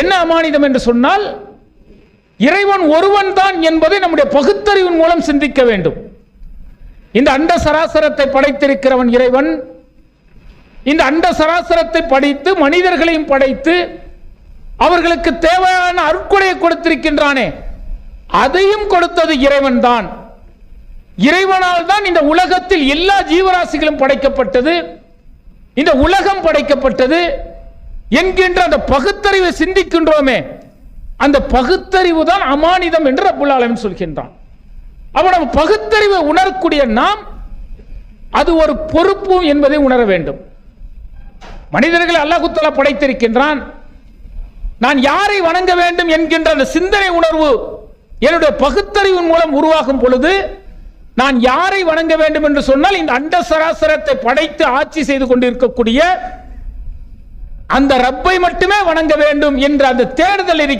என்ன அமானிதம் என்று சொன்னால் இறைவன் ஒருவன் தான் என்பதை நம்முடைய பகுத்தறிவின் மூலம் சிந்திக்க வேண்டும். இந்த அண்ட சராசரத்தை படைத்திருக்கிறவன் இறைவன். இந்த அண்ட சராசரத்தை படைத்து மனிதர்களையும் படைத்து அவர்களுக்கு தேவையான அருட்கொடையை கொடுத்திருக்கின்றானே அதையும் கொடுத்தது இறைவன் தான் இறைவனால் தான் இந்த உலகத்தில் எல்லா ஜீவராசிகளும் படைக்கப்பட்டது. இந்த உலகம் படைக்கப்பட்டது. என்கின்ற அந்த பகுத்தறிவை சிந்திக்கின்றோமே அந்த பகுத்தறிவு தான் அமானிதம் என்று ரப்புல் சொல்கின்றான். அப்ப நம்ம பகுத்தறிவை உணரக்கூடிய நாம் அது ஒரு பொறுப்பு என்பதை உணர வேண்டும். மனிதர்களை அல்லாஹ் படைத்திருக்கின்றான். நான் யாரை வணங்க வேண்டும் என்கின்ற அந்த சிந்தனை உணர்வு என்னுடைய பகுத்தறிவின் மூலம் உருவாகும் பொழுது நான் யாரை வணங்க வேண்டும் என்று சொன்னால் இந்த அண்ட சராசரத்தை படைத்து ஆட்சி செய்து கொண்டிருக்கக்கூடிய அந்த ரப்பை மட்டுமே வணங்க வேண்டும் என்ற அந்த தேடுதல் இருக்கிறது